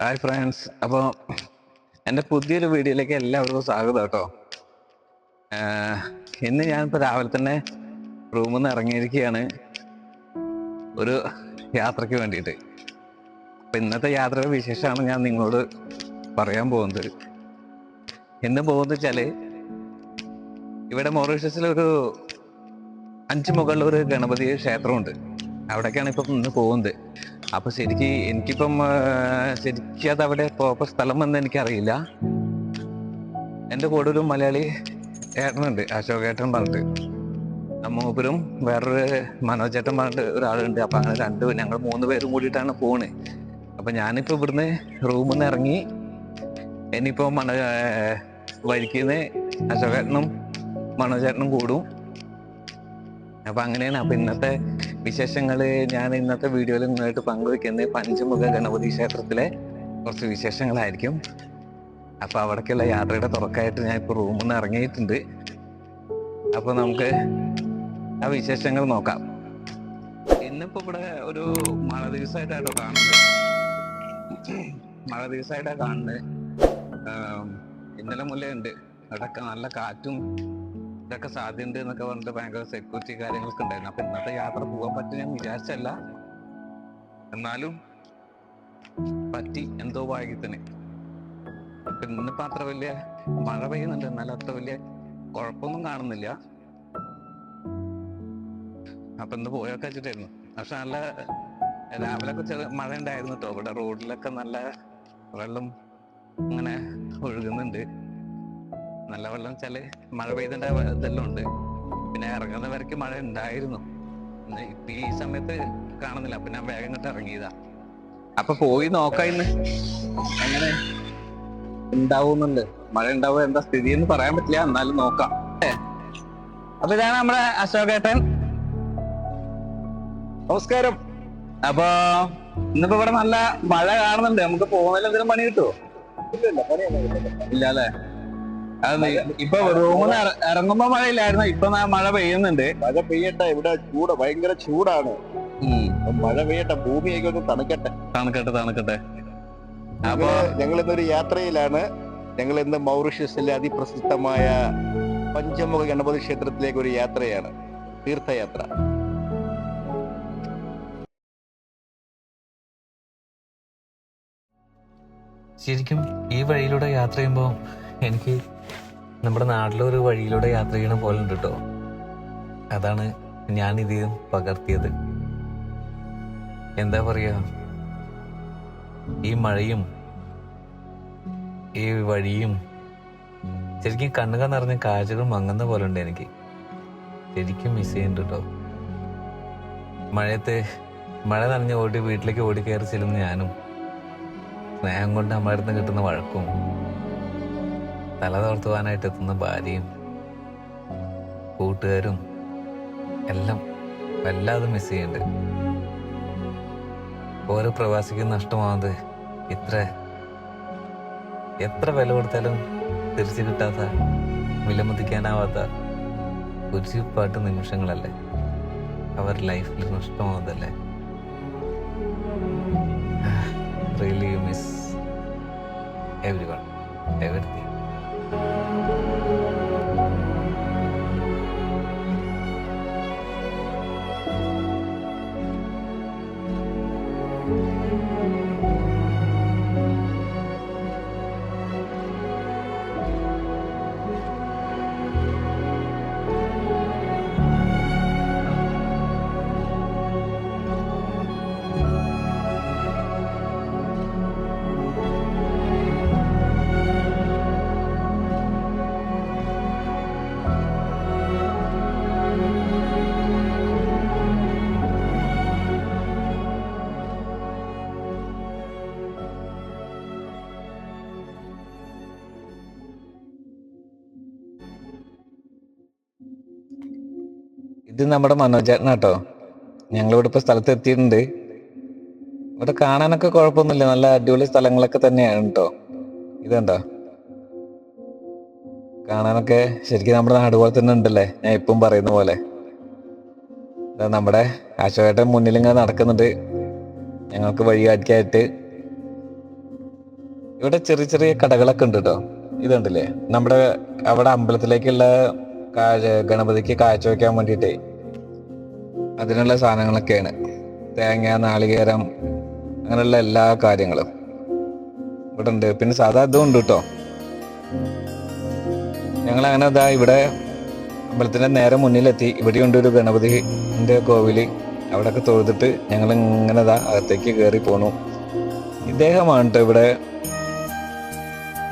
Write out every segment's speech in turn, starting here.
Hi friends. അപ്പോൾ എന്റെ പുതിയൊരു വീഡിയോയിലേക്ക് എല്ലാവർക്കും സ്വാഗതം കേട്ടോ. ഇന്ന് ഞാനിപ്പോൾ രാവിലെ തന്നെ റൂമിൽ നിന്ന് ഇറങ്ങിയിരിക്കുകയാണ്. ഒരു യാത്രയ്ക്ക് വേണ്ടിയിട്ട്. അപ്പം ഇന്നത്തെ യാത്രയുടെ വിശേഷമാണ് ഞാൻ നിങ്ങളോട് പറയാൻ പോകുന്നത്. ഇന്ന് പോകുന്നത് വെച്ചാൽ ഇവിടെ മൊറീഷ്യസിലൊരു അഞ്ച് മുകളിൽ ഒരു ഗണപതി ക്ഷേത്രമുണ്ട്. അവിടേക്കാണ് ഇപ്പം ഇന്ന് പോകുന്നത്. അപ്പൊ ശരിക്ക് എനിക്കിപ്പം ശരിക്കും അത് അവിടെ പ്രോപ്പർ സ്ഥലം എന്ന് എനിക്കറിയില്ല. എന്റെ കൂടെ ഒരു മലയാളി ഏട്ടനുണ്ട് അശോക് ഏട്ടൻ പറഞ്ഞിട്ട്. മൂപ്പരും വേറൊരു മനോജ് ചേട്ടൻ പറഞ്ഞിട്ട് ഒരാളുണ്ട്. അപ്പൊ അങ്ങനെ രണ്ട് ഞങ്ങൾ മൂന്ന് പേരും കൂടിയിട്ടാണ് പോണ്. അപ്പൊ ഞാനിപ്പോ ഇവിടുന്ന് റൂമിൽ നിന്ന് ഇറങ്ങി ഇനിയിപ്പോ മന വരിക്കുന്ന അശോകേട്ടനും മനോജേട്ടനും കൂടും. അപ്പൊ അങ്ങനെയാണ്. അപ്പൊ ഇന്നത്തെ വിശേഷങ്ങൾ ഞാൻ ഇന്നത്തെ വീഡിയോയിൽ നിങ്ങളായിട്ട് പങ്കുവെക്കുന്നത് പഞ്ചമുഖ ഗണപതി ക്ഷേത്രത്തിലെ കുറച്ച് വിശേഷങ്ങളായിരിക്കും. അപ്പൊ അവിടേക്കുള്ള യാത്രയുടെ തുറക്കായിട്ട് ഞാൻ ഇപ്പൊ റൂമിൽ നിന്ന് ഇറങ്ങിയിട്ടുണ്ട്. അപ്പൊ നമുക്ക് ആ വിശേഷങ്ങൾ നോക്കാം. ഇന്നിപ്പോ ഇവിടെ ഒരു മഴ ദിവസമായിട്ടാട്ടോ കാണുന്നത്. മഴ ദിവസമായിട്ടാണ് കാണുന്നത്. ഇന്നലെ മുതലേ ഉണ്ട്. നല്ല കാറ്റും ഇതൊക്കെ സാധ്യതയുണ്ട് എന്നൊക്കെ പറഞ്ഞിട്ട് ഭയങ്കര സെക്യൂരിറ്റി കാര്യങ്ങളൊക്കെ ഉണ്ടായിരുന്നു. അപ്പൊ ഇന്നത്തെ യാത്ര പോകാൻ പറ്റും ഞാൻ വിചാരിച്ചല്ല. എന്നാലും പറ്റി എന്തോ ഭാഗ്യത്തിന്. ഇന്നിപ്പോ അത്ര വലിയ മഴ പെയ്യുന്നുണ്ട്. എന്നാലും അത്ര വലിയ കുഴപ്പമൊന്നും കാണുന്നില്ല. അപ്പൊ ഇന്ന് പോയൊക്കെ വെച്ചിട്ടായിരുന്നു. പക്ഷെ നല്ല രാവിലെ ഒക്കെ ചെറിയ മഴ ഉണ്ടായിരുന്നു കേട്ടോ. ഇവിടെ റോഡിലൊക്കെ നല്ല വെള്ളം ഇങ്ങനെ ഒഴുകുന്നുണ്ട്. നല്ല വെള്ളം വെച്ചാൽ മഴ പെയ്തതിന്റെ ഇതെല്ലാം ഉണ്ട്. പിന്നെ ഇറങ്ങുന്ന വരയ്ക്ക് മഴ ഉണ്ടായിരുന്നു ഇപ്പൊ ഈ സമയത്ത് കാണുന്നില്ല. അപ്പൊ ഞാൻ വേഗം കണ്ട് ഇറങ്ങിയതാ. അപ്പൊ പോയി നോക്കാം ഇന്ന്. അങ്ങനെ ഉണ്ടാവുന്നുണ്ട് മഴ ഉണ്ടാവുക എന്താ സ്ഥിതി എന്ന് പറയാൻ പറ്റില്ല. എന്നാലും നോക്കാം. അപ്പൊ ഇതാണ് നമ്മുടെ അശോകേട്ടൻ. നമസ്കാരം. അപ്പൊ ഇന്നിപ്പോ ഇവിടെ നല്ല മഴ കാണുന്നുണ്ട്. നമുക്ക് പോകുന്നതിൽ എന്തെങ്കിലും പണി കിട്ടുമോ ഇല്ല അല്ലേ? അത് ഇപ്പൊ റൂമിൽ ഇറങ്ങുമ്പോ മഴയില്ലായിരുന്നു. ഇപ്പൊ നാ- മഴ പെയ്യുന്നുണ്ട്. മഴ പെയ്യട്ടെ. ഇവിടെ ചൂട് ഭയങ്കര ചൂടാണ്. മഴ പെയ്യട്ടെ. ഭൂമിയൊക്കെ ഒന്ന് തണുക്കട്ടെ. തണുക്കട്ടെ തണുക്കട്ടെ. അപ്പൊ ഞങ്ങൾ ഇന്നൊരു യാത്രയിലാണ്. ഞങ്ങൾ ഇന്ന് മൗറീഷ്യസിലെ അതിപ്രസിദ്ധമായ പഞ്ചമുഖ ഗണപതി ക്ഷേത്രത്തിലേക്ക് ഒരു യാത്രയാണ്. തീർത്ഥയാത്ര. ശരിക്കും ഈ വഴിയിലൂടെ യാത്ര ചെയ്യുമ്പോൾ എനിക്ക് നമ്മുടെ നാട്ടിലെ ഒരു വഴിയിലൂടെ യാത്ര ചെയ്യണ പോലെ ഉണ്ട് കേട്ടോ അതാണ് ഞാൻ ഇത് പകർത്തിയത്. എന്താ പറയാ? ഈ മഴയും ഈ വഴിയും ശരിക്കും കണ്ണുക നിറഞ്ഞ കാഴ്ചകൾ മങ്ങുന്ന പോലെ ഉണ്ട് എനിക്ക്. ശരിക്കും മിസ് ചെയ്യുന്നുണ്ട് കേട്ടോ മഴയത്തെ മഴ നനഞ്ഞ് ഓടി വീട്ടിലേക്ക് ഓടി കയറി ചെല്ലുന്ന ഞാനും സ്നേഹം കൊണ്ട് അമ്മയടുത്ത് കിട്ടുന്ന വഴക്കും തല തോർത്തുവാനായിട്ട് എത്തുന്ന ഭാര്യയും കൂട്ടുകാരും എല്ലാം വല്ലാതെ മിസ് ചെയ്യുന്നുണ്ട്. ഓരോ പ്രവാസിക്കും നഷ്ടമാവുന്നത് ഇത്ര എത്ര വില കൊടുത്താലും തിരിച്ചു കിട്ടാത്ത വിലമതിക്കാനാവാത്ത പാട്ട് നിമിഷങ്ങളല്ലേ? അവർ ലൈഫിൽ നഷ്ടമാവുന്നതല്ലേ? Really you miss you one everyone, thank you ഇത് നമ്മുടെ മനോജേട്ടൻ കേട്ടോ ഞങ്ങളിവിടെ ഇപ്പൊ സ്ഥലത്ത് എത്തിയിട്ടുണ്ട് ഇവിടെ കാണാനൊക്കെ കുഴപ്പമൊന്നുമില്ല. നല്ല അടിപൊളി സ്ഥലങ്ങളൊക്കെ തന്നെയാണ് കേട്ടോ ഇതെന്താ? കാണാനൊക്കെ ശരിക്കും നമ്മുടെ നാട് പോലെ തന്നെ ഉണ്ടല്ലേ? ഞാൻ ഇപ്പം പറയുന്ന പോലെ. ഇതാ നമ്മുടെ അശോകേട്ടൻ മുന്നിൽ ഇങ്ങനെ നടക്കുന്നുണ്ട്. ഞങ്ങൾക്ക് വഴി കാണിക്കായിട്ട് ഇവിടെ ചെറിയ ചെറിയ കടകളൊക്കെ ഉണ്ട് കേട്ടോ ഇതുണ്ടല്ലേ നമ്മുടെ അവിടെ അമ്പലത്തിലേക്കുള്ള ഗണപതിക്ക് കാഴ്ച വെക്കാൻ വേണ്ടിയിട്ടേ. അതിനുള്ള സാധനങ്ങളൊക്കെയാണ്. തേങ്ങ നാളികേരം അങ്ങനെയുള്ള എല്ലാ കാര്യങ്ങളും ഇവിടെ ഉണ്ട് പിന്നെ സാധാ ഇതും ഉണ്ട് കേട്ടോ. ഞങ്ങൾ അങ്ങനെ ഇതാ ഇവിടെ അമ്പലത്തിന്റെ നേരെ മുന്നിലെത്തി. ഇവിടെയുണ്ട് ഒരു ഗണപതിന്റെ കോവിൽ. അവിടെയൊക്കെ തൊഴുതിട്ട് ഞങ്ങൾ ഇങ്ങനെ ഇതാ അകത്തേക്ക് കയറി പോണു. ഇദ്ദേഹമാണ് കേട്ടോ ഇവിടെ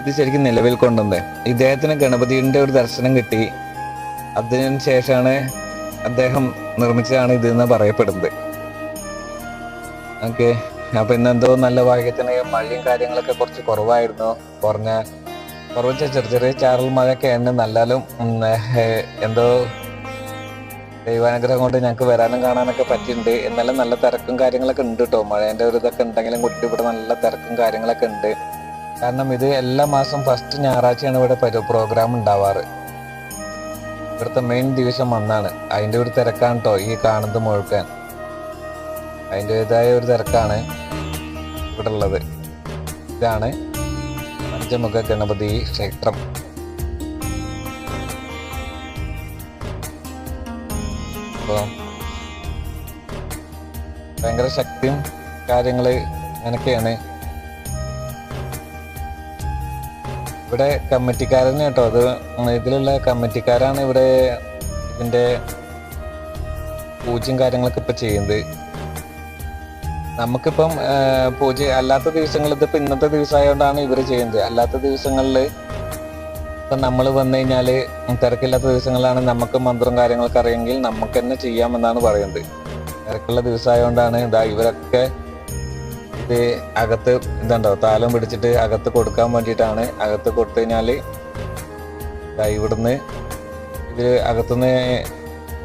ഇത് ശരിക്കും നിലവിൽ കൊണ്ടുവന്നത് ഇദ്ദേഹത്തിന് ഗണപതിയുടെ ഒരു ദർശനം കിട്ടി. അതിനു ശേഷമാണ് അദ്ദേഹം നിർമ്മിച്ചതാണ് ഇത് എന്ന് പറയപ്പെടുന്നത്. ഓക്കെ. അപ്പൊ ഇന്നെന്തോ നല്ല ഭാഗ്യത്തിന് മഴയും കാര്യങ്ങളൊക്കെ കുറച്ച് കുറവായിരുന്നു. കുറഞ്ഞ കുറച്ച് ചെറിയ ചെറിയ ചാറൽ മഴയൊക്കെ എന്നെ നല്ലാലും എന്തോ ദൈവാനുഗ്രഹം കൊണ്ട് ഞങ്ങൾക്ക് വരാനും കാണാനൊക്കെ പറ്റിയിട്ടുണ്ട്. എന്നാലും നല്ല തിരക്കും കാര്യങ്ങളൊക്കെ ഉണ്ട് കേട്ടോ മഴേന്റെ ഒരു ഇതൊക്കെ ഉണ്ടെങ്കിലും കുട്ടി ഇവിടെ നല്ല തിരക്കും കാര്യങ്ങളൊക്കെ ഉണ്ട്. കാരണം ഇത് എല്ലാ മാസം ഫസ്റ്റ് ഞായറാഴ്ചയാണ് ഇവിടെ പ്രോഗ്രാം ഉണ്ടാവാറ്. ഇവിടുത്തെ മെയിൻ ദിവസം അന്നാണ് അതിന്റെ ഒരു തിരക്കാണ് കേട്ടോ ഈ കാണുന്നത് മുഴുക്കാൻ. അതിന്റെതായ ഒരു തിരക്കാണ് ഇവിടെ ഉള്ളത് ഇതാണ് പഞ്ചമുഖ ഗണപതി ക്ഷേത്രം. അപ്പോൾ ഭയങ്കര ശക്തിയും കാര്യങ്ങൾ അങ്ങനെയൊക്കെയാണ്. ഇവിടെ കമ്മിറ്റിക്കാരൻ കേട്ടോ. അത് ഇതിലുള്ള കമ്മിറ്റിക്കാരാണ് ഇവിടെ ഇതിന്റെ പൂജയും കാര്യങ്ങളൊക്കെ ഇപ്പൊ ചെയ്യുന്നത്. നമുക്കിപ്പം പൂജ അല്ലാത്ത ദിവസങ്ങളിൽ ഇതിപ്പോ ഇന്നത്തെ ദിവസമായതുകൊണ്ടാണ് ഇവർ ചെയ്യുന്നത്. അല്ലാത്ത ദിവസങ്ങളിൽ ഇപ്പൊ നമ്മൾ വന്നു കഴിഞ്ഞാൽ തിരക്കില്ലാത്ത ദിവസങ്ങളിലാണ് നമുക്ക് മന്ത്രം കാര്യങ്ങളൊക്കെ അറിയെങ്കിൽ നമുക്ക് തന്നെ ചെയ്യാമെന്നാണ് പറയുന്നത്. തിരക്കുള്ള ദിവസമായതുകൊണ്ടാണ് ഇതാ ഇവരൊക്കെ ഇത് അകത്ത് ഇതുണ്ടോ? താലം പിടിച്ചിട്ട് അകത്ത് കൊടുക്കാൻ വേണ്ടിയിട്ടാണ് അകത്ത് കൊടുത്തു കഴിഞ്ഞാൽ ഇവിടുന്ന് ഇത് അകത്തുനിന്ന്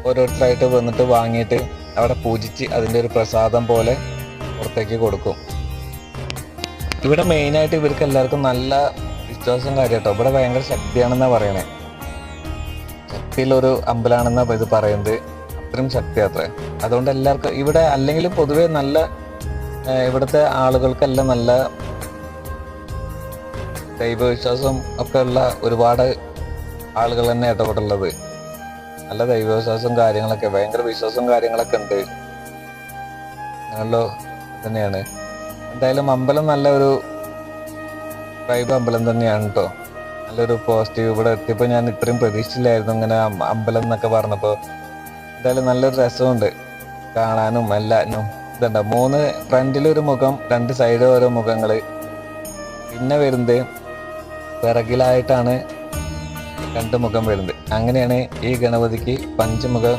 ഓരോരുത്തരായിട്ട് വന്നിട്ട് വാങ്ങിയിട്ട് അവിടെ പൂജിച്ച് അതിന്റെ ഒരു പ്രസാദം പോലെ പുറത്തേക്ക് കൊടുക്കും. ഇവിടെ മെയിനായിട്ട് ഇവർക്ക് എല്ലാവർക്കും നല്ല വിശ്വാസം കാര്യം കേട്ടോ ഇവിടെ ഭയങ്കര ശക്തിയാണെന്നാണ് പറയണേ. ശക്തിയിലൊരു അമ്പലാണെന്നാണ് ഇത് പറയുന്നത്. അത്രയും ശക്തി അത്രേ. അതുകൊണ്ട് എല്ലാവർക്കും ഇവിടെ അല്ലെങ്കിലും പൊതുവേ നല്ല ഇവിടുത്തെ ആളുകൾക്കെല്ലാം നല്ല ദൈവവിശ്വാസം ഒക്കെ ഉള്ള ഒരുപാട് ആളുകൾ തന്നെ ഇടപെടുള്ളത് നല്ല ദൈവവിശ്വാസം കാര്യങ്ങളൊക്കെ ഭയങ്കര വിശ്വാസം കാര്യങ്ങളൊക്കെ ഉണ്ട്. നല്ല തന്നെയാണ്. എന്തായാലും അമ്പലം നല്ല ഒരു വൈബ് അമ്പലം തന്നെയാണ് കേട്ടോ നല്ലൊരു പോസിറ്റീവ് ഇവിടെ എത്തിയപ്പോൾ ഞാൻ ഇത്രയും പ്രതീക്ഷിച്ചില്ലായിരുന്നു ഇങ്ങനെ അമ്പലം എന്നൊക്കെ പറഞ്ഞപ്പോൾ എന്തായാലും നല്ലൊരു രസമുണ്ട്. കാണാനും എല്ലാനും ഇതുണ്ട്. മൂന്ന് ഫ്രണ്ടിലൊരു മുഖം രണ്ട് സൈഡ് ഓരോ മുഖങ്ങൾ പിന്നെ വരുന്നത് പിറകിലായിട്ടാണ് രണ്ട് മുഖം വരുന്നത്. അങ്ങനെയാണ് ഈ ഗണപതിക്ക് പഞ്ചമുഖം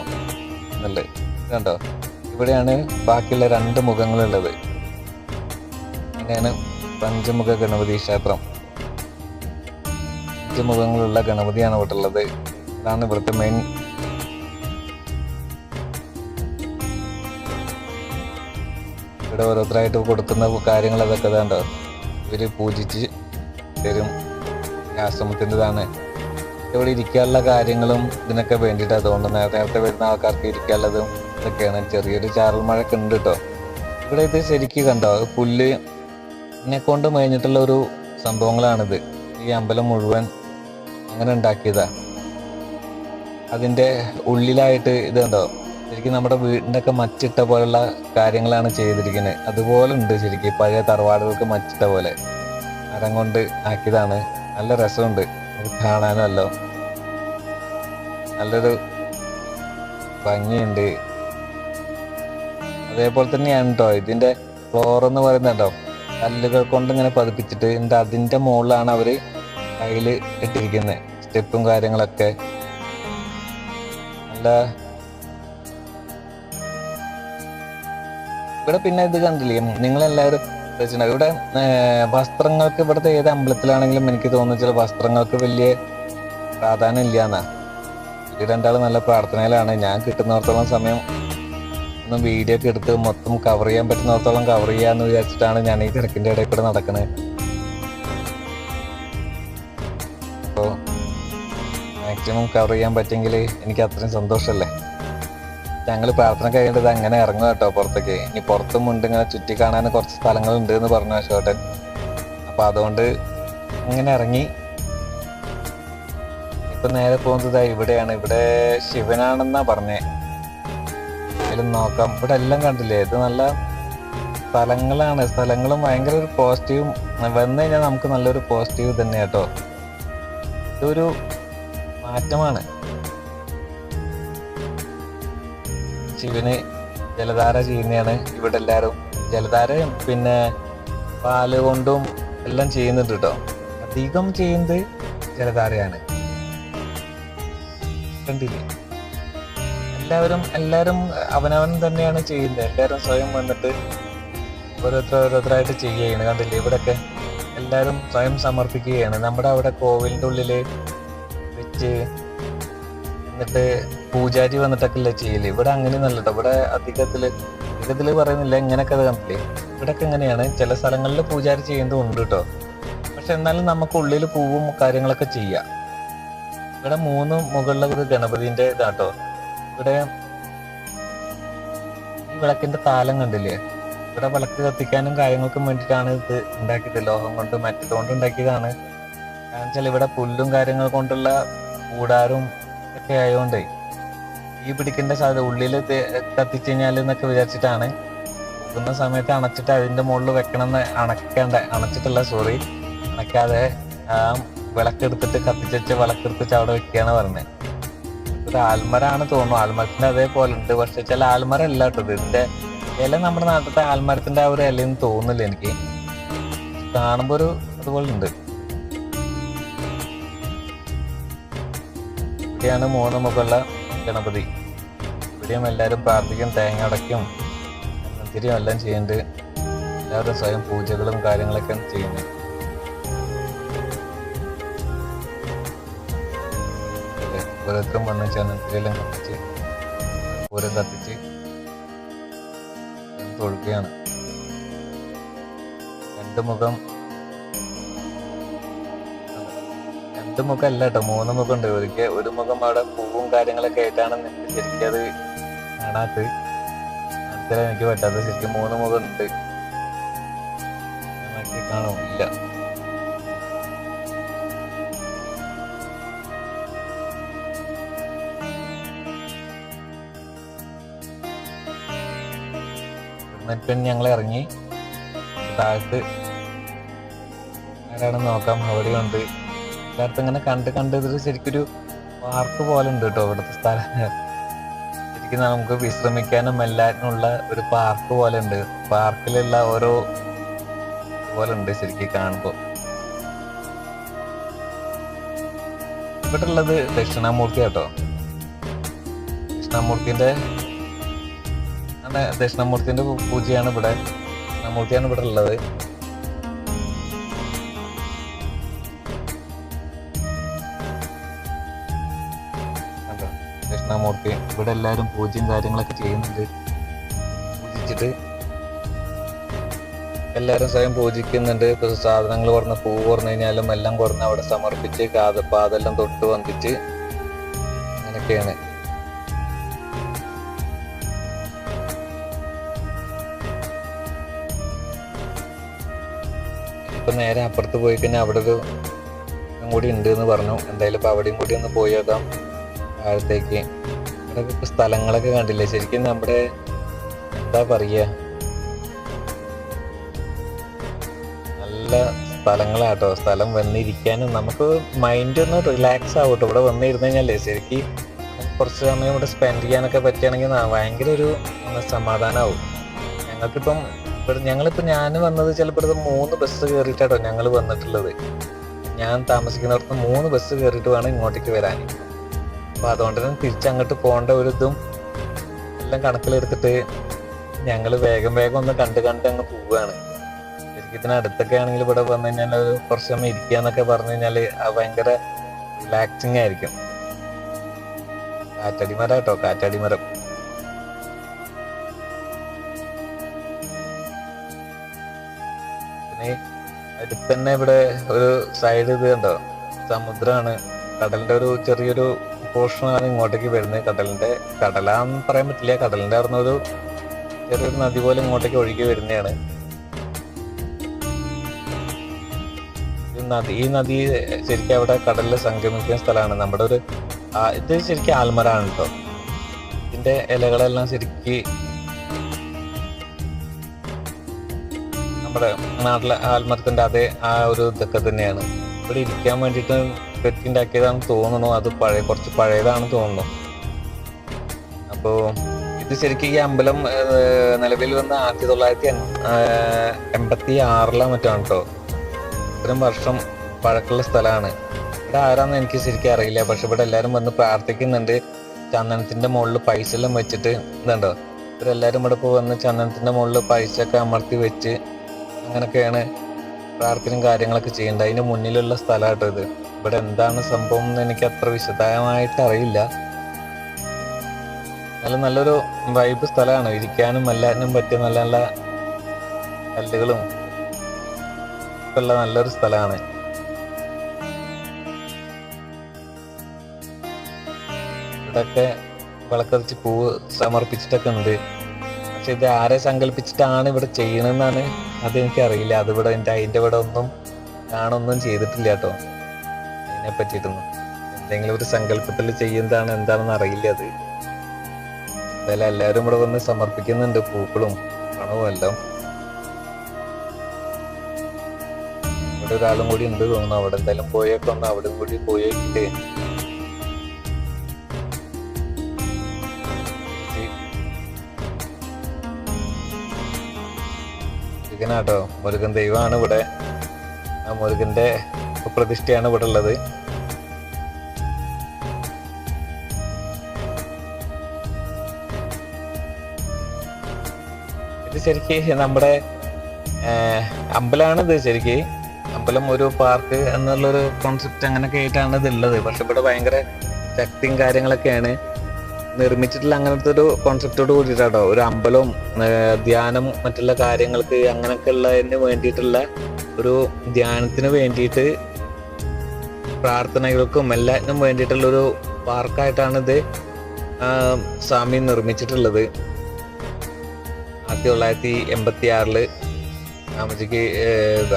എന്നുള്ളത്. കണ്ടോ? ഇവിടെയാണ് ബാക്കിയുള്ള രണ്ട് മുഖങ്ങളുള്ളത്. അങ്ങനെയാണ് പഞ്ചമുഖ ഗണപതി ക്ഷേത്രം. പഞ്ചമുഖങ്ങളുള്ള ഗണപതിയാണ് ഇവിടെ ഉള്ളത്. അതാണ് ഇവിടുത്തെ മെയിൻ ഇവിടെ ഓരോരുത്തരായിട്ട് കൊടുക്കുന്ന കാര്യങ്ങൾ അതൊക്കെ ഇതാണ്ടോ? ഇവർ പൂജിച്ച് തരും. ആശ്രമത്തിന്റെതാണ്. ഇവിടെ ഇരിക്കാനുള്ള കാര്യങ്ങളും ഇതിനൊക്കെ വേണ്ടിയിട്ട് അതുകൊണ്ട് നേരത്തെ നേരത്തെ വരുന്ന ആൾക്കാർക്ക് ഇരിക്കാനുള്ളതും ഇതൊക്കെയാണ്. ചെറിയൊരു ചാറൽ മഴയൊക്കെ ഉണ്ട് കേട്ടോ ഇവിടെ ഇത് ശരിക്ക് കണ്ടോ? പുല്ല് കൊണ്ട് മേഞ്ഞിട്ടുള്ള ഒരു സംഭവങ്ങളാണിത്. ഈ അമ്പലം മുഴുവൻ അങ്ങനെ ഉണ്ടാക്കിയതാ. അതിന്റെ ഉള്ളിലായിട്ട് ഇത് കണ്ടോ? ശരിക്കും നമ്മുടെ വീടിന്റെയൊക്കെ മറ്റിട്ട പോലുള്ള കാര്യങ്ങളാണ് ചെയ്തിരിക്കുന്നത്. അതുപോലെ ഉണ്ട് ശരിക്കും. പഴയ തറവാടുകൾക്ക് മച്ചിട്ട പോലെ. മരം കൊണ്ട് ആക്കിയതാണ്. നല്ല രസമുണ്ട്. കാണാനല്ലോ നല്ലൊരു ഭംഗിയുണ്ട്. അതേപോലെ തന്നെയാണ് കേട്ടോ ഇതിന്റെ ഫ്ലോർ എന്ന് പറയുന്നത് കേട്ടോ കല്ലുകൾ കൊണ്ട് ഇങ്ങനെ പതിപ്പിച്ചിട്ട് എന്നിട്ട് അതിന്റെ മുകളിലാണ് അവർ കയ്യിൽ ഇട്ടിരിക്കുന്നത്. സ്റ്റെപ്പും കാര്യങ്ങളൊക്കെ. നല്ല ഇവിടെ പിന്നെ ഇത് കണ്ടില്ലേ? ശ്രദ്ധിച്ചിട്ടുണ്ടാവും. ഇവിടെ വസ്ത്രങ്ങൾക്ക് ഇവിടുത്തെ ഏത് അമ്പലത്തിലാണെങ്കിലും എനിക്ക് തോന്നുന്നു ചില വസ്ത്രങ്ങൾക്ക് വലിയ പ്രാധാന്യം ഇല്ല എന്നാ ഇത് രണ്ടാളും നല്ല പ്രാർത്ഥനയിലാണ്. ഞാൻ കിട്ടുന്നിടത്തോളം സമയം ഒന്ന് വീഡിയോ ഒക്കെ എടുത്ത് മൊത്തം കവർ ചെയ്യാൻ പറ്റുന്നിടത്തോളം കവർ ചെയ്യാന്ന് വിചാരിച്ചിട്ടാണ് ഞാൻ ഈ തിരക്കിന്റെ ഇടയിൽ കൂടെ നടക്കുന്നത് അപ്പോ മാക്സിമം കവർ ചെയ്യാൻ പറ്റിയെങ്കിൽ എനിക്ക് അത്രയും സന്തോഷമല്ലേ ഞങ്ങൾ പ്രാർത്ഥന കഴിയേണ്ടത് അങ്ങനെ ഇറങ്ങും കേട്ടോ പുറത്തേക്ക്. ഇനി പുറത്തും ഉണ്ട് ഇങ്ങനെ ചുറ്റി കാണാൻ കുറച്ച് സ്ഥലങ്ങളുണ്ട് എന്ന് പറഞ്ഞു അശോകൻ. അപ്പൊ അപ്പൊ അതുകൊണ്ട് അങ്ങനെ ഇറങ്ങി. ഇപ്പൊ നേരെ പോകുന്നത് ഇവിടെയാണ്. ഇവിടെ ശിവനാണെന്നാ പറഞ്ഞേ. അതിലും നോക്കാം. ഇവിടെ എല്ലാം കണ്ടില്ലേ? ഇത് നല്ല സ്ഥലങ്ങളാണ്. സ്ഥലങ്ങളും ഭയങ്കര ഒരു പോസിറ്റീവ് വന്നു കഴിഞ്ഞാൽ നമുക്ക് നല്ലൊരു പോസിറ്റീവ് തന്നെ കേട്ടോ. ഇതൊരു മാറ്റമാണ്. ശിവന് ജലധാര ചെയ്യുന്നതാണ്. ഇവിടെ എല്ലാവരും ജലധാരയും പിന്നെ പാൽ കൊണ്ടും എല്ലാം ചെയ്യുന്നുണ്ട് കേട്ടോ അധികം ചെയ്യുന്നത് ജലധാരയാണ്. കണ്ടില്ലേ? എല്ലാവരും എല്ലാവരും അവനവൻ തന്നെയാണ് ചെയ്യുന്നത്. എല്ലാവരും സ്വയം വന്നിട്ട് ഓരോരുത്തർ ഓരോരുത്തരായിട്ട് ചെയ്യുകയാണ്. കണ്ടില്ലേ? ഇവിടെയൊക്കെ എല്ലാവരും സ്വയം സമർപ്പിക്കുകയാണ്. നമ്മുടെ അവിടെ കോവിലിന്റെ ഉള്ളിൽ വെച്ച് എന്നിട്ട് പൂജാരി വന്നിട്ടൊക്കെ ചെയ്യൽ? ഇവിടെ അങ്ങനെയൊന്നല്ല കേട്ടോ ഇവിടെ അധികത്തിൽ അധികത്തിൽ പറയുന്നില്ല ഇങ്ങനെയൊക്കെ അത് കണ്ടില്ലേ? ഇവിടെയൊക്കെ എങ്ങനെയാണ് ചില സ്ഥലങ്ങളിൽ പൂജാരി ചെയ്യുന്നതും ഉണ്ട് കേട്ടോ. പക്ഷെ എന്നാലും നമുക്ക് ഉള്ളിൽ പൂവും കാര്യങ്ങളൊക്കെ ചെയ്യാം. ഇവിടെ മൂന്ന് മുകളിലെ ഒരു ഗണപതിന്റെ ഇതാട്ടോ. ഇവിടെ ഈ വിളക്കിന്റെ താലം കണ്ടില്ലേ? ഇവിടെ വിളക്ക് കത്തിക്കാനും കാര്യങ്ങൾക്കും വേണ്ടിയിട്ടാണ് ഇത് ഉണ്ടാക്കിയത്. ലോഹം കൊണ്ട് മറ്റത് കൊണ്ട് ഉണ്ടാക്കിയതാണ്. കാരണം വെച്ചാൽ ഇവിടെ പുല്ലും കാര്യങ്ങൾ കൊണ്ടുള്ള കൂടാരും ഒക്കെ ആയതുകൊണ്ടേ ഈ പിടിക്കേണ്ട സാധ്യത ഉള്ളിൽ കത്തിച്ചു കഴിഞ്ഞാൽ എന്നൊക്കെ വിചാരിച്ചിട്ടാണ്. പോകുന്ന സമയത്ത് അണച്ചിട്ട് അതിന്റെ മുകളിൽ വെക്കണം അണക്കേണ്ട അണച്ചിട്ടല്ല സോറി അണക്കാതെ ആ വിളക്കെടുത്തിട്ട് കത്തിച്ച് വിളക്കെടുത്തിട്ട് അവിടെ വെക്കുകയാണ് പറഞ്ഞത് ഒരു ആൽമരാണ് തോന്നുന്നു. ആൽമരത്തിന്റെ അതേപോലെ ഉണ്ട്. പക്ഷെ ചില ആൽമരം അല്ല കേട്ടോ ഇതിന്റെ ഇല നമ്മുടെ നാട്ടിലത്തെ ആൽമരത്തിന്റെ ആ ഒരു ഇലയൊന്നും തോന്നുന്നില്ല എനിക്ക്. കാണുമ്പോ ഒരു അതുപോലെ ഉണ്ട്. ഇവിടെയാണ് മൂന്ന് മുകളുള്ള ഗണപതി. ഇവിടെയും എല്ലാവരും പ്രാർത്ഥിക്കും തേങ്ങ അടയ്ക്കും തിരിയും എല്ലാം ചെയ്യുന്നുണ്ട്. എല്ലാവരും സ്വയം പൂജകളും കാര്യങ്ങളൊക്കെ ചെയ്യുന്നു. അതെ, ഓരോരുത്തരും വന്ന് ചന്ദനത്തിലെല്ലാം കത്തിച്ച് പൂരം കത്തിച്ച് തൊഴുകയാണ്. രണ്ട് മുഖം രണ്ട് മുഖം അല്ല കേട്ടോ. മൂന്ന് മുഖം ഉണ്ട് ഒരിക്കൽ ഒരു മുഖം അവിടെ പൂവും കാര്യങ്ങളൊക്കെ ആയിട്ടാണ് ശരിക്കത് കാണാത്ത മനസ്സിലാൻ എനിക്ക് പറ്റാത്ത ശരിക്കും മൂന്ന് മുഖം ഉണ്ട് കാണോ. ഇല്ല. എന്നിട്ട് ഞങ്ങൾ ഇറങ്ങി. താഴത്ത് ആരാണെന്ന് നോക്കാം. അവിടെയുണ്ട് എല്ലായിടത്തും ഇങ്ങനെ കണ്ട് കണ്ട് ഇതിൽ ശരിക്കൊരു പാർക്ക് പോലെ ഉണ്ട് കേട്ടോ ഇവിടുത്തെ സ്ഥലം. ശരിക്കും നമുക്ക് വിശ്രമിക്കാനും ഉള്ള ഒരു പാർക്ക് പോലെ ഉണ്ട് പാർക്കിലുള്ള ഓരോ പോലെ ഉണ്ട് ശരിക്കും കാണുമ്പോൾ. ഇവിടെ ഉള്ളത് ദക്ഷിണാമൂർത്തി കേട്ടോ. ദക്ഷിണാമൂർത്തിന്റെ ദക്ഷിണാമൂർത്തിന്റെ പൂജയാണ് ഇവിടെ. ദക്ഷിണാമൂർത്തിയാണ് ഇവിടെ ഉള്ളത്. ദക്ഷിണാമൂർത്തി ഇവിടെ എല്ലാവരും പൂജ്യം കാര്യങ്ങളൊക്കെ ചെയ്യുന്നുണ്ട്. പൂജിച്ചിട്ട് എല്ലാവരും സ്വയം പൂജിക്കുന്നുണ്ട്. ഇപ്പൊ സാധനങ്ങൾ കുറഞ്ഞ പൂ കുറഞ്ഞു കഴിഞ്ഞാലും എല്ലാം കുറഞ്ഞ് അവിടെ സമർപ്പിച്ച് കാത പാതെല്ലാം തൊട്ട് വന്നിച്ച് അങ്ങനെയൊക്കെയാണ്. ഇപ്പൊ നേരെ അപ്പുറത്ത് പോയി കഴിഞ്ഞാൽ അവിടെ ഒരു കൂടി ഉണ്ട് എന്ന് പറഞ്ഞു. എന്തായാലും ഇപ്പൊ അവിടെയും കൂടി ഒന്ന് പോയി നോക്കാം താഴത്തേക്ക്. ഇപ്പൊ സ്ഥലങ്ങളൊക്കെ കണ്ടില്ലേ? ശരിക്കും നമ്മുടെ എന്താ പറയുക നല്ല സ്ഥലങ്ങളാട്ടോ. സ്ഥലം വന്നിരിക്കാനും നമുക്ക് മൈൻഡ് ഒന്ന് റിലാക്സ് ആവട്ടോ. ഇവിടെ വന്നിരുന്നു കഴിഞ്ഞാലേ ശരിക്കും കുറച്ച് സമയം ഇവിടെ സ്പെൻഡ് ചെയ്യാനൊക്കെ പറ്റുകയാണെങ്കിൽ ഭയങ്കര ഒരു സമാധാനമാവും ഞങ്ങൾക്കിപ്പം ഞങ്ങളിപ്പോൾ ഞാൻ വന്നത് ചിലപ്പോൾ ഇത് മൂന്ന് ബസ് കയറിയിട്ടാട്ടോ ഞങ്ങൾ വന്നിട്ടുള്ളത്. ഞാൻ താമസിക്കുന്നിടത്ത് മൂന്ന് ബസ് കയറിയിട്ട് വേണം ഇങ്ങോട്ടേക്ക് വരാൻ. അപ്പൊ അതുകൊണ്ട് തന്നെ തിരിച്ചങ്ങോട്ട് പോകേണ്ട ഒരു ഇതും എല്ലാം കണക്കിലെടുത്തിട്ട് ഞങ്ങൾ വേഗം വേഗം ഒന്ന് കണ്ട് കണ്ട് അങ്ങ് പോവുകയാണ്. ശരിക്കും ഇതിനടുത്തൊക്കെ ആണെങ്കിൽ ഇവിടെ വന്നു കഴിഞ്ഞാൽ ഒരു കുറച്ച് സമയം ഇരിക്കുക എന്നൊക്കെ പറഞ്ഞു കഴിഞ്ഞാൽ ഭയങ്കര റിലാക്സിങ് ആയിരിക്കും. കാറ്റടിമരം കേട്ടോ കാറ്റടിമരം. പിന്നെ അടുത്തന്നെ അടുത്ത് തന്നെ ഇവിടെ ഒരു സൈഡ് ഇത് കണ്ടോ? സമുദ്രമാണ്. കടലിന്റെ ഒരു ചെറിയൊരു പോർഷനാണ് ഇങ്ങോട്ടേക്ക് വരുന്നത് കടലിന്റെ കടലാന്ന് പറയാൻ പറ്റില്ല. കടലിന്റെ അവിടുന്ന് ഒരു ചെറിയൊരു നദി പോലെ ഇങ്ങോട്ടേക്ക് ഒഴുകി വരുന്നതാണ്. നദി ഈ നദി ശരിക്കും അവിടെ കടലിൽ സംഗമിക്കുന്ന സ്ഥലമാണ്. നമ്മുടെ ഒരു ഇത് ശരിക്കും ആൽമരാണ് കേട്ടോ. ഇതിന്റെ ഇലകളെല്ലാം ശരിക്ക് നമ്മുടെ നാട്ടിലെ ആൽമരത്തിന്റെ അതേ ആ ഒരു ഇതൊക്കെ തന്നെയാണ്. ഇവിടെ ഇരിക്കാൻ വേണ്ടിയിട്ട് കെട്ടിണ്ടാക്കിയതാണെന്ന് തോന്നുന്നു. അത് പഴയ കുറച്ച് പഴയതാണെന്ന് തോന്നുന്നു. അപ്പോ ഇത് ശരിക്കും ഈ അമ്പലം നിലവിൽ വന്ന ആയിരത്തി തൊള്ളായിരത്തി എൺപത്തി ആറിലാ മറ്റാണ് കേട്ടോ ഇത്രയും വർഷം പഴക്കമുള്ള സ്ഥലമാണ്. ഇവിടെ ആരാന്ന് എനിക്ക് ശരിക്കും അറിയില്ല. പക്ഷെ ഇവിടെ എല്ലാവരും വന്ന് പ്രാർത്ഥിക്കുന്നുണ്ട്. ചന്ദനത്തിന്റെ മുകളിൽ പൈസ എല്ലാം വെച്ചിട്ട് ഇതുണ്ടോ? ഇവരെല്ലാരും ഇവിടെ ഇപ്പോൾ വന്ന് ചന്ദനത്തിന്റെ മുകളിൽ പൈസ ഒക്കെ അമർത്തി വെച്ച് അങ്ങനെയൊക്കെയാണ് പ്രാർത്ഥനയും കാര്യങ്ങളൊക്കെ ചെയ്യേണ്ടത്. അതിന് മുന്നിലുള്ള സ്ഥലമാട്ടോ ഇത്. ഇവിടെ എന്താണ് സംഭവം എന്ന് എനിക്ക് അത്ര വിശദമായിട്ട് അറിയില്ല. നല്ല നല്ലൊരു വൈബ് സ്ഥലമാണ്. ഇരിക്കാനും എല്ലാറ്റിനും പറ്റിയ നല്ല നല്ല കല്ലുകളും ഉള്ള നല്ലൊരു സ്ഥലമാണ്. ഇവിടെയൊക്കെ വിളക്കത്തിച്ച് പൂവ് സമർപ്പിച്ചിട്ടൊക്കെ ഉണ്ട്. പക്ഷെ ഇത് ആരെ സങ്കല്പിച്ചിട്ടാണ് ഇവിടെ ചെയ്യണമെന്നാണ് അതെനിക്കറിയില്ല. അതിവിടെ എന്റെ അതിന്റെ ഇവിടെ ഒന്നും കാണൊന്നും ചെയ്തിട്ടില്ല കേട്ടോ. അതിനെ പറ്റിയിട്ടൊന്നും. എന്തെങ്കിലും ഒരു സങ്കല്പത്തിൽ ചെയ്യുന്നതാണ് എന്താണെന്ന് അറിയില്ല അത്. എന്തായാലും എല്ലാവരും ഇവിടെ വന്ന് സമർപ്പിക്കുന്നുണ്ട് പൂക്കളും പണവും എല്ലാം. ഇവിടെ ഒരാളും കൂടി ഉണ്ട് തോന്നുന്നു. അവിടെ എന്തായാലും പോയൊക്കെ. അവിടെ കൂടി പോയിട്ട് മുരുകനാട്ടോ. മുരുകൻ ദൈവമാണ് ഇവിടെ. ആ മുരുകന്റെ പ്രതിഷ്ഠയാണ് ഇവിടെ ഉള്ളത് ഇത് ശരിക്ക് നമ്മുടെ അമ്പലമാണിത് ശരിക്ക്. അമ്പലം ഒരു പാർക്ക് എന്നുള്ളൊരു കോൺസെപ്റ്റ് അങ്ങനെയൊക്കെ ആയിട്ടാണ് ഇത് ഉള്ളത് പക്ഷെ ഇവിടെ ഭയങ്കര ശക്തിയും കാര്യങ്ങളൊക്കെയാണ് നിർമ്മിച്ചിട്ടുള്ള അങ്ങനത്തെ ഒരു കോൺസെപ്റ്റോട് കൂടിയിട്ടാട്ടോ. ഒരു അമ്പലവും ധ്യാനം മറ്റുള്ള കാര്യങ്ങൾക്ക് അങ്ങനെയൊക്കെ ഉള്ളതിന് വേണ്ടിയിട്ടുള്ള ഒരു ധ്യാനത്തിന് വേണ്ടിയിട്ട് പ്രാർത്ഥനകൾക്കും എല്ലാത്തിനും വേണ്ടിയിട്ടുള്ളൊരു പാർക്കായിട്ടാണ് ഇത് ആ, സ്വാമി നിർമ്മിച്ചിട്ടുള്ളത്. ആയിരത്തി തൊള്ളായിരത്തി എൺപത്തി ആറിൽ സ്വാമിജിക്ക്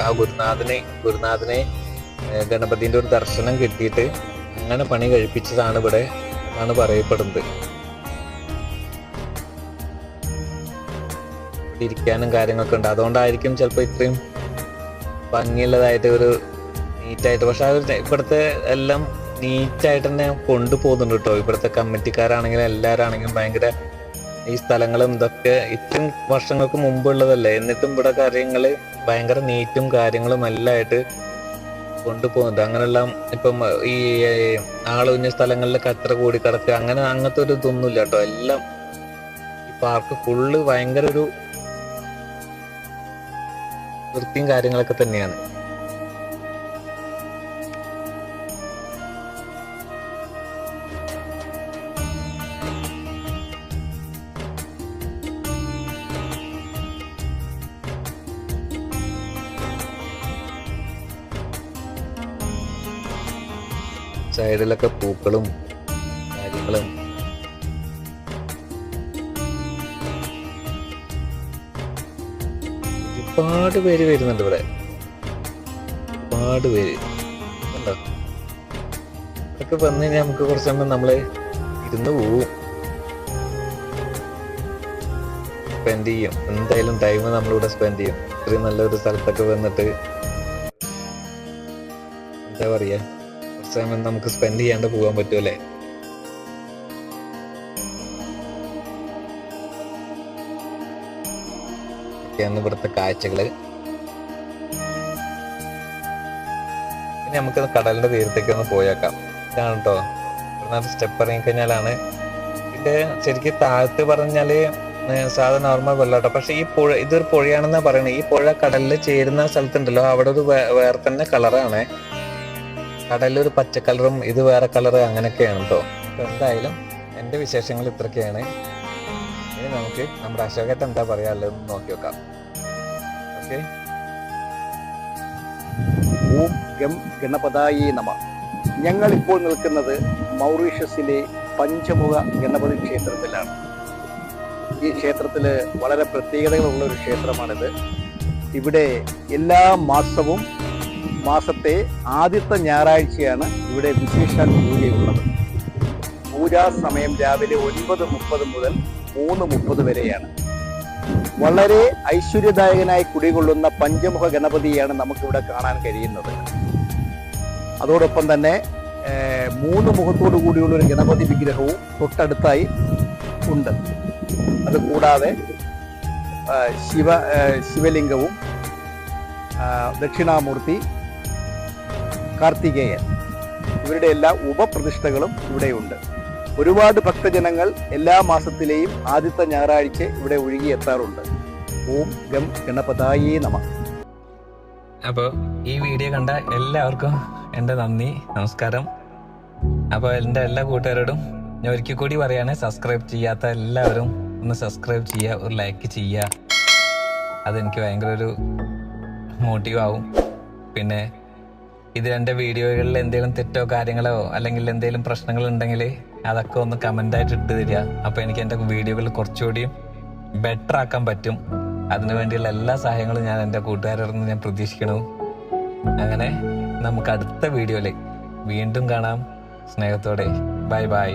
ആ ഗുരുനാഥനെ ഗുരുനാഥനെ ഗണപതിന്റെ ഒരു ദർശനം കിട്ടിയിട്ട് അങ്ങനെ പണി കഴിപ്പിച്ചതാണ് ഇവിടെ എന്നാണ് പറയപ്പെടുന്നത്. ഇരിക്കാനും കാര്യങ്ങളൊക്കെ ഉണ്ട്. അതുകൊണ്ടായിരിക്കും ചിലപ്പോൾ ഇത്രയും ഭംഗിയുള്ളതായിട്ട് ഒരു നീറ്റായിട്ട്. പക്ഷെ ഇവിടുത്തെ എല്ലാം നീറ്റായിട്ട് തന്നെ കൊണ്ടുപോകുന്നുണ്ട് കേട്ടോ ഇവിടുത്തെ കമ്മിറ്റിക്കാരാണെങ്കിലും എല്ലാവരാണെങ്കിലും ഭയങ്കര ഈ സ്ഥലങ്ങളും ഇതൊക്കെ ഇത്രയും വർഷങ്ങൾക്ക് മുമ്പുള്ളതല്ലേ. എന്നിട്ടും ഇവിടെ കാര്യങ്ങൾ ഭയങ്കര നീറ്റും കാര്യങ്ങളും എല്ലാം ആയിട്ട് കൊണ്ടുപോകുന്നുണ്ട്. അങ്ങനെയുള്ള ഇപ്പം ഈ ആളൊഴിഞ്ഞ സ്ഥലങ്ങളിൽ കത്ര കൂടി കിടക്കുക അങ്ങനെ അങ്ങനത്തെ ഒരു ഇതൊന്നുമില്ല കേട്ടോ എല്ലാം ഈ പാർക്ക് ഫുള്ള് ഭയങ്കര ഒരു വൃത്തിയും കാര്യങ്ങളൊക്കെ തന്നെയാണ്. സൈഡിലൊക്കെ പൂക്കളും കാര്യങ്ങളും. ഒരുപാട് പേര് വരുന്നുണ്ട് ഇവിടെ. ഒരുപാട് പേര് കണ്ടോ? ഇതൊക്കെ വന്നു കഴിഞ്ഞാൽ നമുക്ക് കുറച്ച് സമയം നമ്മൾ ഇരുന്ന് പോവും. സ്പെൻഡ് ചെയ്യും. എന്തായാലും ടൈം നമ്മളിവിടെ സ്പെൻഡ് ചെയ്യും. ഇത്രയും നല്ലൊരു സ്ഥലത്തൊക്കെ വന്നിട്ട് എന്താ പറയാ? സമയം നമുക്ക് സ്പെൻഡ് ചെയ്യാണ്ട് പോകാൻ പറ്റുമല്ലേ ഇവിടുത്തെ കാഴ്ചകൾ. ഇനി നമുക്ക് കടലിന്റെ തീരത്തേക്ക് ഒന്ന് പോയേക്കാം. ഇതാണ് കേട്ടോ ഇവിടുന്ന് സ്റ്റെപ്പ് ഇറങ്ങിക്കഴിഞ്ഞാലാണ് ഇത് ശരിക്കും താഴത്ത് പറഞ്ഞാൽ സാധാരണ സാധാ നോർമൽ വെള്ളോട്ടോ പക്ഷെ ഈ പുഴ ഇതൊരു പുഴയാണെന്നാ പറയുന്നത് ഈ പുഴ കടലിൽ ചേരുന്ന സ്ഥലത്തുണ്ടല്ലോ. അവിടെ ഒരു വേറെ തന്നെ കളറാണ് കടലിൽ ഒരു പച്ച കളറും ഇത് വേറെ കളർ അങ്ങനെയൊക്കെയാണ് കേട്ടോ അപ്പോൾ എന്തായാലും എന്റെ വിശേഷങ്ങൾ ഇത്രയൊക്കെയാണ്. ഇനി നമുക്ക് നമ്മുടെ അശോകത്തെ എന്താ പറയാനുള്ളത് നോക്കി നോക്കാം. ഓക്കെ. ഓം ഗം ഗണപതായി നമ. ഞങ്ങൾ ഇപ്പോൾ നിൽക്കുന്നത് മൗറീഷ്യസിലെ പഞ്ചമുഖ ഗണപതി ക്ഷേത്രത്തിലാണ്. ഈ ക്ഷേത്രത്തിൽ വളരെ പ്രത്യേകതകളുള്ള ഒരു ക്ഷേത്രമാണിത്. ഇവിടെ എല്ലാ മാസവും മാസത്തെ ആദ്യത്തെ ഞായറാഴ്ചയാണ് ഇവിടെ വിശേഷാൽ പൂജയുള്ളത്. പൂജാ സമയം രാവിലെ ഒൻപത് മുപ്പത് മുതൽ മൂന്ന് മുപ്പത് വരെയാണ്. വളരെ ഐശ്വര്യദായകനായി കുടികൊള്ളുന്ന പഞ്ചമുഖ ഗണപതിയാണ് നമുക്കിവിടെ കാണാൻ കഴിയുന്നത്. അതോടൊപ്പം തന്നെ മൂന്ന് മുഖത്തോടു കൂടിയുള്ള ഒരു ഗണപതി വിഗ്രഹവും തൊട്ടടുത്തായി ഉണ്ട്. അത് കൂടാതെ ശിവ ശിവലിംഗവും ദക്ഷിണാമൂർത്തി കാർത്തികേയൻ. ഇവരുടെ എല്ലാ ഉപപ്രതിഷ്ഠകളും ഇവിടെയുണ്ട്. ഒരുപാട് ഭക്തജനങ്ങൾ എല്ലാ മാസത്തിലെയും ആദ്യത്തെ ഞായറാഴ്ച ഇവിടെ ഒഴുകിയെത്താറുണ്ട് ഓം ഗം ഗണപതായേ നമ. അപ്പോൾ ഈ വീഡിയോ കണ്ട എല്ലാവർക്കും എന്റെ നന്ദി നമസ്കാരം. അപ്പോൾ എന്റെ എല്ലാ കൂട്ടുകാരോടും ഞാൻ ഒരിക്കൽ കൂടി പറയാണ് സബ്സ്ക്രൈബ് ചെയ്യാത്ത എല്ലാവരും ഒന്ന് സബ്സ്ക്രൈബ് ചെയ്യുക ഒരു ലൈക്ക് ചെയ്യുക. അതെനിക്ക് ഭയങ്കര ഒരു മോട്ടീവ് ആവും പിന്നെ ഇത് എന്റെ വീഡിയോകളിൽ എന്തെങ്കിലും തെറ്റോ കാര്യങ്ങളോ അല്ലെങ്കിൽ എന്തെങ്കിലും പ്രശ്നങ്ങൾ ഉണ്ടെങ്കിൽ അതൊക്കെ ഒന്ന് കമന്റായിട്ട് ഇട്ട് തരിക. അപ്പോൾ എനിക്ക് എന്റെ വീഡിയോകൾ കുറച്ചുകൂടിയും ബെറ്റർ ആക്കാൻ പറ്റും. അതിനു വേണ്ടിയുള്ള എല്ലാ സഹായങ്ങളും ഞാൻ എന്റെ കൂട്ടുകാരിൽ നിന്ന് ഞാൻ പ്രതീക്ഷിക്കണു അങ്ങനെ നമുക്ക് അടുത്ത വീഡിയോയിൽ വീണ്ടും കാണാം. സ്നേഹത്തോടെ. Bye bye